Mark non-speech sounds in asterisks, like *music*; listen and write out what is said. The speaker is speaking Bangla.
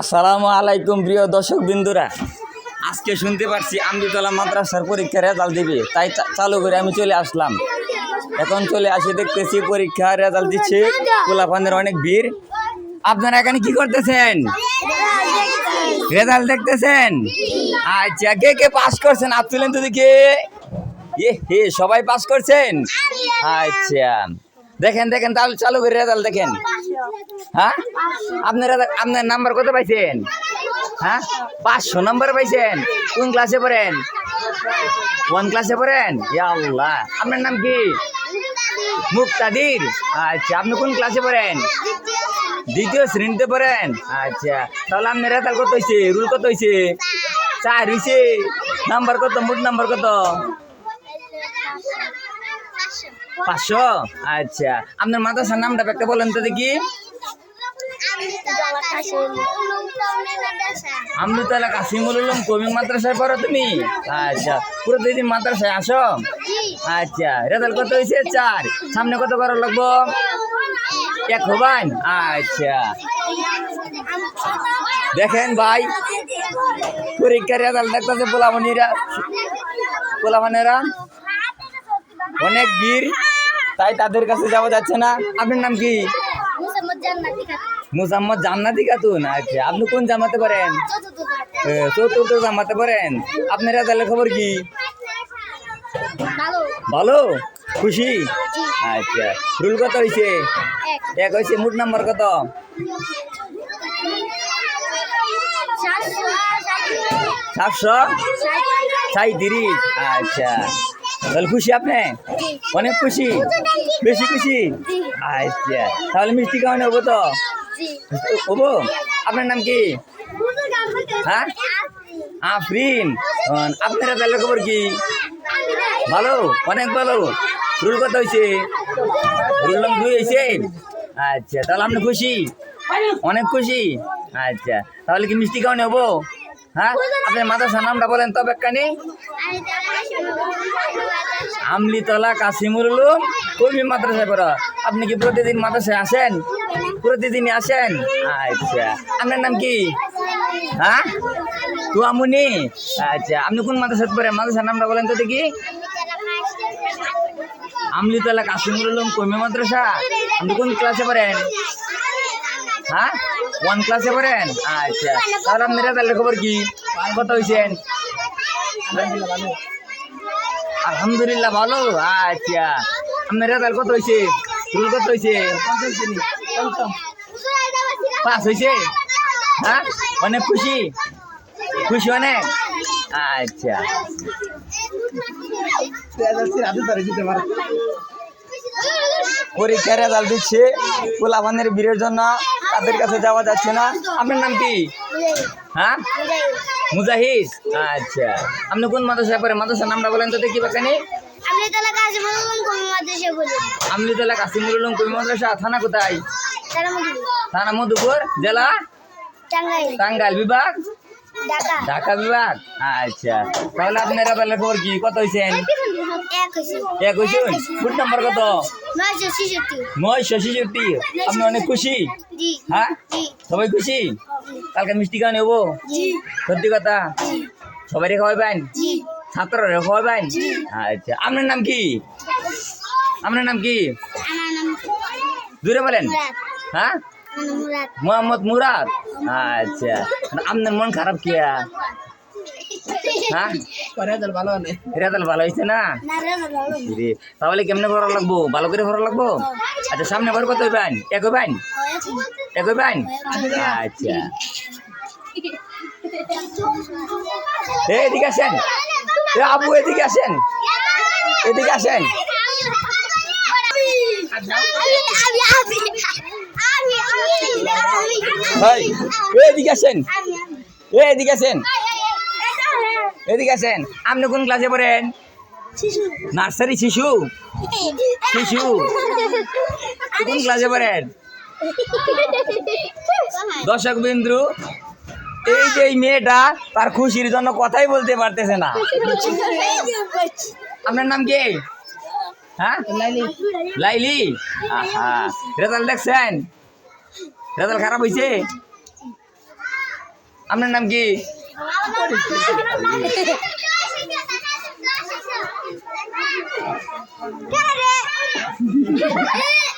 আসসালামু আলাইকুম, প্রিয় দর্শক বিন্দুরা। আজকে শুনতে পারছি আমদিতলা মাদ্রাসার পরীক্ষার রেজাল্ট দিবে। তাই চালু করে আমি চলে আসলাম। এখন চলে আসি দেখতেছি পরীক্ষা রেজাল্ট দিচ্ছে পোলাপানের অনেক ভিড়। আপনারা এখানে কি করতেছেন? রেজাল্ট দেখতেছেন? আচ্ছা কে কে পাস করছেন? আপ তুলেন তো দেখি। এ হে, সবাই পাস করছেন? আচ্ছা। দেখেন দেখেন, তাহলে চালু করে রেজাল্ট দেখেন। হ্যাঁ? আপনারা আপনার নাম্বার কত পাইছেন? হ্যাঁ? পাঁচশো নাম্বার পাইছেন? কোন ক্লাসে পড়েন? কোন ক্লাসে পড়েন? আল্লাহ। আপনার নাম কি? মুক্তাদির। আচ্ছা আপনি কোন ক্লাসে পড়েন? দ্বিতীয় শ্রেণীতে পড়েন? আচ্ছা তাহলে আপনার রেজাল্ট কত হয়েছে রুল কত হয়েছে চার হয়েছে নাম্বার কত? মোট নাম্বার কত? পাঁচশো। আচ্ছা আপনার মাদ্রাসার নামটা একটা বলেন তো দেখি। আমরুতালা কাসিমুল উলুম কবি মাদ্রাসায় পড়ো তুমি? আচ্ছা প্রতিদিন মাদ্রাসায় আসো? আচ্ছা রেজাল্ট কত হয়েছে? চার। সামনে কত করা লাগবো? এক হবান? আচ্ছা। দেখেন ভাই, পরীক্ষার রেজাল্ট দেখতেছে পোলামনিরা। পোলামনেরা অনেক বীর তাই তাদের কাছে যাওয়া যাচ্ছে না। আপনার নাম কি? মুসাম্মদ জান্নাতি খাতুন? আচ্ছা আপনি কোন জামাতে পারেন চতুর্থ জামাতে পারেন আপনার রেজাল্টের খবর কি? ভালো। খুশি? আচ্ছা রুল কত হয়েছে এক। হয়েছে মোট নাম্বার কত? সাতশো। সাঁত্রিশ আচ্ছা তাহলে খুশি আপনি? অনেক খুশি? বেশি খুশি? আচ্ছা তাহলে মিষ্টি খাওয়ানো হব তো? হব আপনার নাম কি? হ্যাঁ? আফরিন। আপনার তাহলে খবর কি? ভালো? অনেক ভালো? রুল কত হয়েছে রুল নাম দুই হয়েছে আচ্ছা তাহলে আপনি খুশি? অনেক খুশি? আচ্ছা তাহলে কি মিষ্টি খাওয়ানো হব হ্যাঁ? আপনার মাদ্রাসার নামটা বলেন তবে বেকানি আমলিতলা কাশিমুল উলুম। কর্মী মাদ্রাসায় পড়া। আপনি কি প্রতিদিন মাদ্রাসায় আসেন? প্রতিদিনই আসেন? আচ্ছা। আপনার নাম কি? হ্যাঁ? তুয়ামুনি? আচ্ছা। আপনি কোন মাদ্রাসায় পড়েন? মাদ্রাসার নামটা বলেন তো দেখি। আমলিতলা কাশিমুল উলুম কর্মী মাদ্রাসা? আপনি কোন ক্লাসে পড়েন? হ্যাঁ? ওয়ান ক্লাসে পড়েন? আচ্ছা। তাহলে আপনার রেজাল্টের খবর কি? কত হয়েছেন আলহামদুলিল্লাহ ভালো। আচ্ছা। আপনার রেজাল্ট কত হয়েছে রুল কত হয়েছে পাস হয়েছে হ্যাঁ? অনেক খুশি? খুশি অনেক? আচ্ছা। পরীক্ষার রেজাল্ট দিচ্ছে। পোলাপানের বীরের জন্য তাদের কাছে যাওয়া যাচ্ছে না। আপনার নাম কি? হ্যাঁ? মুজাহিদ। আচ্ছা। আপনি কোন মাদ্রাসায় পড়ে মাদ্রাসার নামটা বলেন তো দেখি বাকানি আমলিতলা কাসিমুল উলুম কবি মাদ্রাসা থানা কোথায়? থানা মধুপুর। জেলা? টাঙ্গাইল। বিভাগ? ঢাকা। বিভাগ? আচ্ছা তাহলে আপনার রেজাল্টের খবর কি? কত হয়েছেন এক হয়েছেন ফুট নাম্বার কত? নয়শো ছেষট্টি। আপনি অনেক খুশি? হ্যাঁ? সবাই খুশি? কালকে মিষ্টি খাওয়া নেব? সত্যি কথা? সবাই খাওয়াবেন ছাত্ররা খাওয়াবেন আচ্ছা আপনার নাম কি? আপনার নাম কি? দূরে বলেন। হ্যাঁ? মোহাম্মদ মুরাদ? আচ্ছা আপনার মন খারাপ কিয়া হ্যাঁ? রেজাল্ট ভালো হয়েছে না? তাহলে কেমনে করা লাগবো? ভালো করে করা লাগবো? আচ্ছা সামনে বার কত হইবেন? এক হইবেন? এক হইবেন? আচ্ছা। এ, এদিকে আসেন। এ, আবু এদিকে আসেন। এদিকে আসেন। ভাই এদিকে আসেন। এদিকে আসেন। এদিকে আসেন। আপনি কোন ক্লাসে পড়েন? নার্সারি শিশু। শিশু। কোন ক্লাসে পড়েন? *laughs* দর্শক বিন্দু এই যে এই মেয়েটা তার খুশির জন্য কথাই বলতে পারতেছে না। আপনার নাম কি? হ্যাঁ? লাইলি। আহা রেজাল্ট দেখছেন? রেজাল্ট খারাপ হয়েছে আপনার নাম কি? রে *laughs* *laughs*